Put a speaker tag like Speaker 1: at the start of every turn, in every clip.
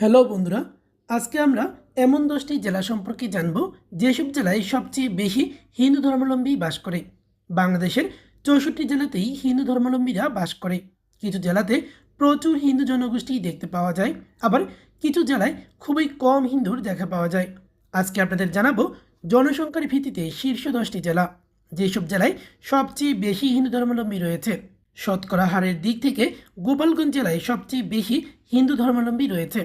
Speaker 1: Hello বন্ধুরা, আজকে আমরা এমন দশটি জেলা সম্পর্কে জানব যেসব জেলায় সবচেয়ে বেশি হিন্দু ধর্মাবলম্বী বাস করে। বাংলাদেশের চৌষট্টি জেলাতেই হিন্দু ধর্মাবলম্বীরা বাস করে। কিছু জেলাতে প্রচুর হিন্দু জনগোষ্ঠী দেখতে পাওয়া যায়, আবার কিছু জেলায় খুবই কম হিন্দুর দেখা পাওয়া যায়। আজকে আপনাদের জানাব জনসংখ্যার ভিত্তিতে শীর্ষ দশটি জেলা, যেসব জেলায় সবচেয়ে বেশি হিন্দু ধর্মাবলম্বী রয়েছে। শতকরা হারের দিক থেকে গোপালগঞ্জ জেলায় সবচেয়ে বেশি হিন্দু ধর্মাবলম্বী রয়েছে।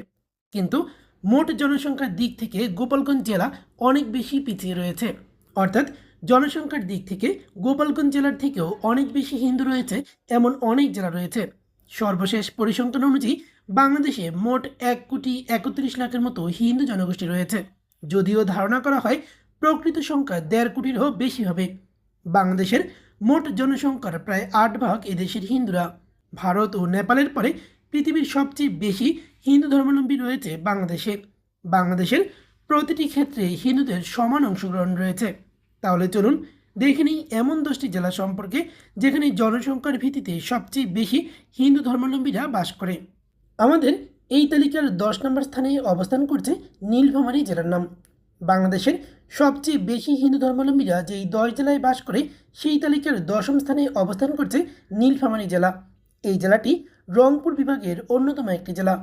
Speaker 1: কিন্তু মোট জনসংখ্যার দিক থেকে গোপালগঞ্জ জেলা অনেক বেশি পিছিয়ে রয়েছে। অর্থাৎ জনসংখ্যার দিক থেকে গোপালগঞ্জ জেলার থেকেও অনেক বেশি হিন্দু রয়েছে এমন অনেক জেলা রয়েছে। সর্বশেষ পরিসংখ্যান অনুযায়ী বাংলাদেশে মোট এক কোটি একত্রিশ লাখের মতো হিন্দু জনগোষ্ঠী রয়েছে। যদিও ধারণা করা হয় প্রকৃত সংখ্যা দেড় কোটিরও বেশি হবে। বাংলাদেশের মোট জনসংখ্যার প্রায় আট ভাগ এদেশের হিন্দুরা। ভারত ও নেপালের পরে পৃথিবীর সবচেয়ে বেশি হিন্দু ধর্মাবলম্বী রয়েছে বাংলাদেশে। বাংলাদেশের প্রতিটি ক্ষেত্রে হিন্দুদের সমান অংশগ্রহণ রয়েছে। তাহলে চলুন দেখে এমন দশটি জেলা সম্পর্কে যেখানে জনসংখ্যার ভিত্তিতে সবচেয়ে বেশি হিন্দু ধর্মাবলম্বীরা বাস করে। আমাদের এই তালিকার দশ নম্বর স্থানে অবস্থান করছে নীলফামারী জেলার নাম। বাংলাদেশের সবচেয়ে বেশি হিন্দু ধর্মাবলম্বীরা যেই দশ জেলায় বাস করে, সেই তালিকার দশম স্থানে অবস্থান করছে নীলফামারী জেলা। এই জেলাটি রংপুর বিভাগের অন্যতম একটি জেলা।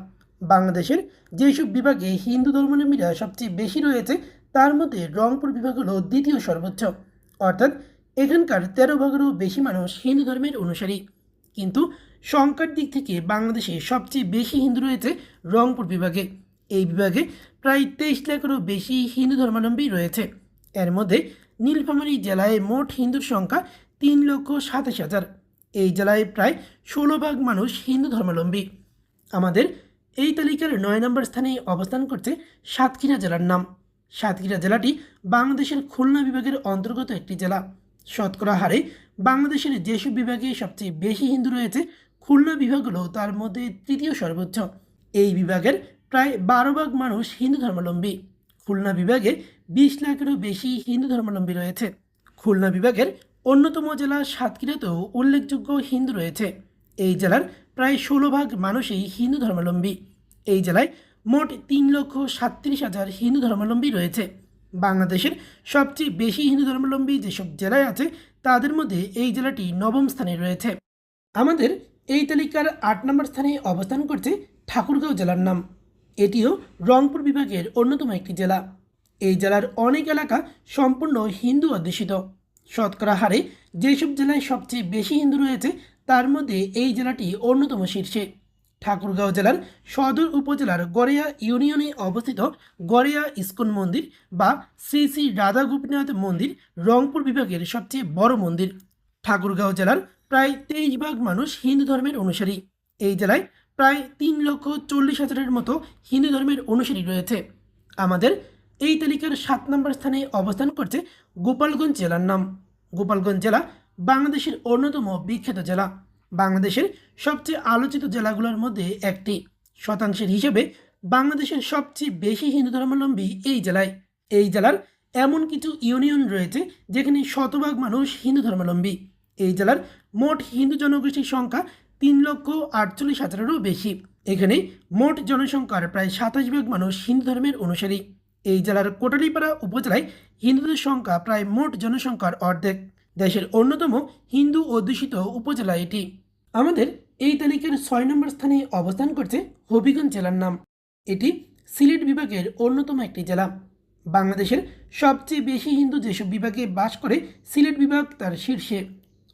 Speaker 1: বাংলাদেশের যেসব বিভাগে হিন্দু ধর্মাবলম্বীরা সবচেয়ে বেশি রয়েছে, তার মধ্যে রংপুর বিভাগ হল দ্বিতীয় সর্বোচ্চ। অর্থাৎ এখানকার তেরো ভাগেরও বেশি মানুষ হিন্দু ধর্মের অনুসারী। কিন্তু সংখ্যার দিক থেকে বাংলাদেশে সবচেয়ে বেশি হিন্দু রয়েছে রংপুর বিভাগে। এই বিভাগে প্রায় তেইশ লাখেরও বেশি হিন্দু ধর্মাবলম্বী রয়েছে। এর মধ্যে নীলফামারী জেলায় মোট হিন্দুর সংখ্যা তিন লক্ষ সাতাশ হাজার। এই জেলায় প্রায় ষোলো ভাগ মানুষ হিন্দু ধর্মাবলম্বী। আমাদের এই তালিকার নয় নম্বর স্থানে অবস্থান করছে সাতক্ষীরা জেলার নাম। সাতক্ষীরা জেলাটি বাংলাদেশের খুলনা বিভাগের অন্তর্গত একটি জেলা। শতকরা হারে বাংলাদেশের যেসব বিভাগে সবচেয়ে বেশি হিন্দু রয়েছে, খুলনা বিভাগ হলো তার মধ্যে তৃতীয় সর্বোচ্চ। এই বিভাগের প্রায় বারো ভাগ মানুষ হিন্দু ধর্মাবলম্বী। খুলনা বিভাগে বিশ লাখেরও বেশি হিন্দু ধর্মাবলম্বী রয়েছে। খুলনা বিভাগের অন্যতম জেলা সাতক্ষীরাতেও উল্লেখযোগ্য হিন্দু রয়েছে। এই জেলার প্রায় ষোলো ভাগ মানুষই হিন্দু ধর্মাবলম্বী। এই জেলায় মোট তিন লক্ষ সাতত্রিশ হাজার হিন্দু ধর্মাবলম্বী রয়েছে। বাংলাদেশের সবচেয়ে বেশি হিন্দু ধর্মাবলম্বী যেসব জেলায় আছে, তাদের মধ্যে এই জেলাটি নবম স্থানে রয়েছে। আমাদের এই তালিকার আট নম্বর স্থানে অবস্থান করছে ঠাকুরগাঁও জেলার নাম। এটিও রংপুর বিভাগের অন্যতম একটি জেলা। এই জেলার অনেক এলাকা সম্পূর্ণ হিন্দু অধ্যুষিত শতকরা হারে যেসব জেলায় সবচেয়ে বেশি হিন্দু রয়েছে, তার মধ্যে এই জেলাটি অন্যতম শীর্ষে। ঠাকুরগাঁও জেলার সদর উপজেলার গড়িয়া ইউনিয়নে অবস্থিত গড়িয়া ইস্কন মন্দির বা শ্রী শ্রী রাধা গোপীনাথ মন্দির রংপুর বিভাগের সবচেয়ে বড় মন্দির। ঠাকুরগাঁও জেলার প্রায় তেইশ ভাগ মানুষ হিন্দু ধর্মের অনুসারী। এই জেলায় প্রায় তিন লক্ষ চল্লিশ হাজারের মতো হিন্দু ধর্মের অনুসারী রয়েছে। আমাদের এই তালিকার সাত নম্বর স্থানে অবস্থান করছে গোপালগঞ্জ জেলার নাম। গোপালগঞ্জ জেলা বাংলাদেশের অন্যতম বিখ্যাত জেলা। বাংলাদেশের সবচেয়ে আলোচিত জেলাগুলোর মধ্যে একটি। শতাংশের হিসেবে বাংলাদেশের সবচেয়ে বেশি হিন্দু ধর্মাবলম্বী এই জেলায়। এই জেলার এমন কিছু ইউনিয়ন রয়েছে যেখানে শতভাগ মানুষ হিন্দু ধর্মাবলম্বী। এই জেলার মোট হিন্দু জনগোষ্ঠীর সংখ্যা তিন লক্ষ আটচল্লিশ হাজারেরও বেশি। এখানে মোট জনসংখ্যার প্রায় সাতাশ ভাগ মানুষ হিন্দু ধর্মের অনুসারী। এই জেলার কোটালীপাড়া উপজেলায় হিন্দুদের সংখ্যা প্রায় মোট জনসংখ্যার অর্ধেক। দেশের অন্যতম হিন্দু অধ্যুষিত উপজেলা এটি। আমাদের এই তালিকার ছয় নম্বর স্থানে অবস্থান করছে হবিগঞ্জ জেলার নাম। এটি সিলেট বিভাগের অন্যতম একটি জেলা। বাংলাদেশের সবচেয়ে বেশি হিন্দু যেসব বিভাগে বাস করে, সিলেট বিভাগ তার শীর্ষে।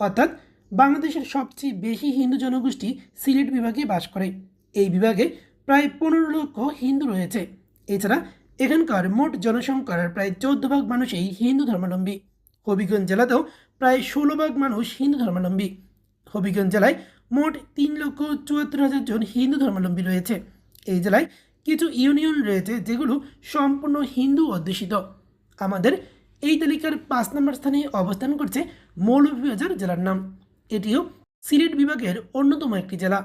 Speaker 1: অর্থাৎ বাংলাদেশের সবচেয়ে বেশি হিন্দু জনগোষ্ঠী সিলেট বিভাগে বাস করে। এই বিভাগে প্রায় পনেরো লক্ষ হিন্দু রয়েছে। এছাড়া এখানকার মোট জনসংখ্যার প্রায় চৌদ্দ ভাগ মানুষই হিন্দু ধর্মাবলম্বী। হবিগঞ্জ জেলাতেও প্রায় ষোলো ভাগ মানুষ হিন্দু ধর্মাবলম্বী। হবিগঞ্জ জেলায় মোট তিন লক্ষ চুয়াত্তর হাজার জন হিন্দু ধর্মাবলম্বী রয়েছে। এই জেলায় কিছু ইউনিয়ন রয়েছে যেগুলো সম্পূর্ণ হিন্দু অধ্যুষিত। আমাদের এই তালিকার পাঁচ নম্বর স্থানে অবস্থান করছে মৌলভীবাজার জেলার নাম। এটিও সিলেট বিভাগের অন্যতম একটি জেলা।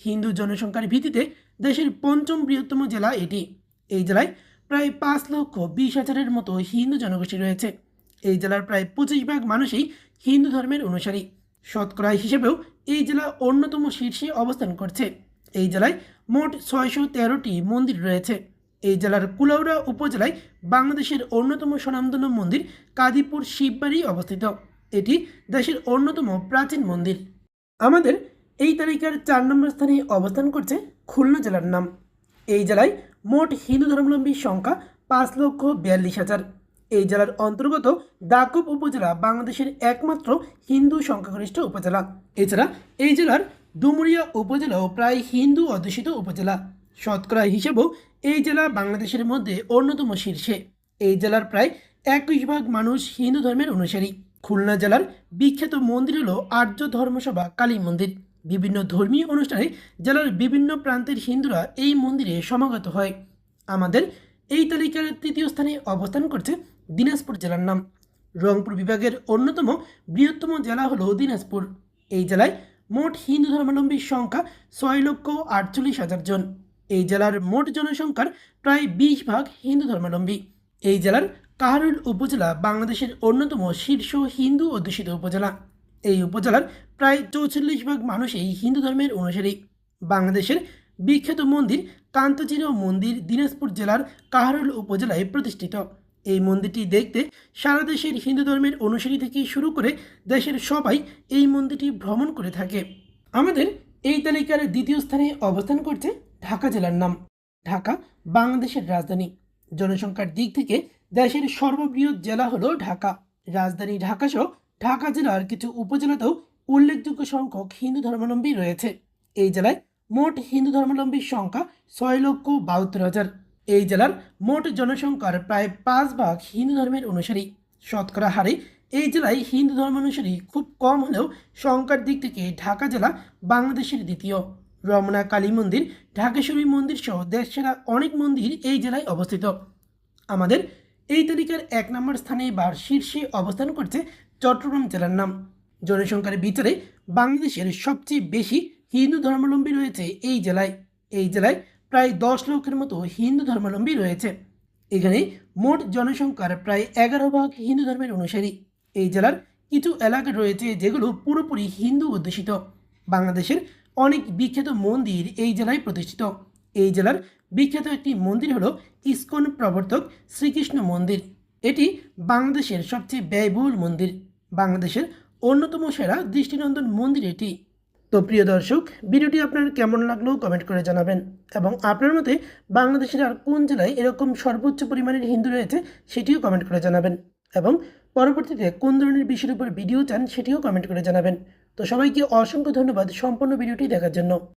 Speaker 1: হিন্দু জনসংখ্যার ভিত্তিতে দেশের পঞ্চম বৃহত্তম জেলা এটি। এই জেলায় প্রায় পাঁচ লক্ষ বিশ হাজারের মতো হিন্দু জনগোষ্ঠী রয়েছে। এই জেলার প্রায় পঁচিশ ভাগ মানুষই হিন্দু ধর্মের অনুসারী। শতকরা হিসেবেও এই জেলা অন্যতম শীর্ষে অবস্থান করছে। এই জেলায় মোট ছয়শো তেরোটি মন্দির রয়েছে। এই জেলার কুলাউড়া উপজেলায় বাংলাদেশের অন্যতম স্বনামধন্য মন্দির কাদিপুর শিববাড়ি অবস্থিত। এটি দেশের অন্যতম প্রাচীন মন্দির। আমাদের এই তালিকার চার নম্বর স্থানে অবস্থান করছে খুলনা জেলার নাম। এই জেলায় মোট হিন্দু ধর্মাবলম্বীর সংখ্যা পাঁচ লক্ষ বিয়াল্লিশ হাজার। এই জেলার অন্তর্গত দাকুব উপজেলা বাংলাদেশের একমাত্র হিন্দু সংখ্যাগরিষ্ঠ উপজেলা। এছাড়া এই জেলার ডুমুরিয়া উপজেলাও প্রায় হিন্দু অধ্যুষিত উপজেলা। শতকরা হিসেবেও এই জেলা বাংলাদেশের মধ্যে অন্যতম শীর্ষে। এই জেলার প্রায় একুশ ভাগ মানুষ হিন্দু ধর্মের অনুসারী। খুলনা জেলার বিখ্যাত মন্দির হল আর্য ধর্মসভা কালী মন্দির। বিভিন্ন ধর্মীয় অনুষ্ঠানে জেলার বিভিন্ন প্রান্তের হিন্দুরা এই মন্দিরে সমাগত হয়। আমাদের এই তালিকার তৃতীয় স্থানে অবস্থান করছে দিনাজপুর জেলার নাম। রংপুর বিভাগের অন্যতম বৃহত্তম জেলা হল দিনাজপুর। এই জেলায় মোট হিন্দু ধর্মাবলম্বীর সংখ্যা ছয় লক্ষ আটচল্লিশ হাজার জন। এই জেলার মোট জনসংখ্যার প্রায় বিশ ভাগ হিন্দু ধর্মাবলম্বী। এই জেলার কাহারুল উপজেলা বাংলাদেশের অন্যতম শীর্ষ হিন্দু অধ্যুষিত উপজেলা। এই উপজেলার প্রায় চৌচল্লিশ ভাগ মানুষই হিন্দু ধর্মের অনুসারী। বাংলাদেশের বিখ্যাত মন্দির কান্তচির মন্দির দিনাজপুর জেলার কাহারুল উপজেলায় প্রতিষ্ঠিত। এই মন্দিরটি দেখতে সারা দেশের হিন্দু ধর্মের অনুসারী থেকে শুরু করে দেশের সবাই এই মন্দিরটি ভ্রমণ করে থাকে। আমাদের এই তালিকার দ্বিতীয় স্থানে অবস্থান করছে ঢাকা জেলার নাম। ঢাকা, বাংলাদেশের রাজধানী। জনসংখ্যার দিক থেকে দেশের সর্ববৃহৎ জেলা হলো ঢাকা। রাজধানী ঢাকা সহ ঢাকা জেলার কিছু উপজেলাতেও উল্লেখযোগ্য সংখ্যক হিন্দু ধর্মাবলম্বী রয়েছে। এই জেলায় মোট হিন্দু ধর্মাবলম্বীর সংখ্যা ছয় লক্ষ বাহাত্তর হাজার। এই জেলার মোট জনসংখ্যার প্রায় পাঁচ ভাগ হিন্দু ধর্মের অনুসারী। শতকরা হারে এই জেলায় হিন্দু ধর্মানুসারী খুব কম হলেও সংখ্যার দিক থেকে ঢাকা জেলা বাংলাদেশের দ্বিতীয়। রমনা কালী মন্দির, ঢাকেশ্বরী মন্দির সহ দেশসেরা অনেক মন্দির এই জেলায় অবস্থিত। আমাদের এই তালিকার এক নম্বর স্থানে বা শীর্ষে অবস্থান করছে চট্টগ্রাম জেলার নাম জনসংখ্যার বিচারে বাংলাদেশের সবচেয়ে বেশি হিন্দু ধর্মাবলম্বী রয়েছে এই জেলায়। এই জেলায় প্রায় দশ লক্ষের মতো হিন্দু ধর্মাবলম্বী রয়েছে। এখানে মোট জনসংখ্যার প্রায় এগারো ভাগ হিন্দু ধর্মের অনুসারী। এই জেলার কিছু এলাকা রয়েছে যেগুলো পুরোপুরি হিন্দু অধ্যুষিত। বাংলাদেশের অনেক বিখ্যাত মন্দির এই জেলায় প্রতিষ্ঠিত। এই জেলার বিখ্যাত একটি মন্দির হলো ইস্কন প্রবর্তক শ্রীকৃষ্ণ মন্দির। এটি বাংলাদেশের সবচেয়ে ব্যয়বহুল মন্দির। বাংলাদেশের অন্যতম সেরা দৃষ্টিনন্দন মন্দির এটি। তো প্রিয় দর্শক, ভিডিওটি আপনার কেমন লাগল কমেন্ট করে জানাবেন। এবং আপনার মতে বাংলাদেশের আর কোন জেলায় এরকম সর্বোচ্চ পরিমাণের হিন্দু রয়েছে সেটিও কমেন্ট করে জানাবেন। এবং পরবর্তীতে কোন ধরনের বিষয়ের উপর ভিডিও চান সেটিও কমেন্ট করে জানাবেন। তো সবাইকে অসংখ্য ধন্যবাদ সম্পূর্ণ ভিডিওটি দেখার জন্য।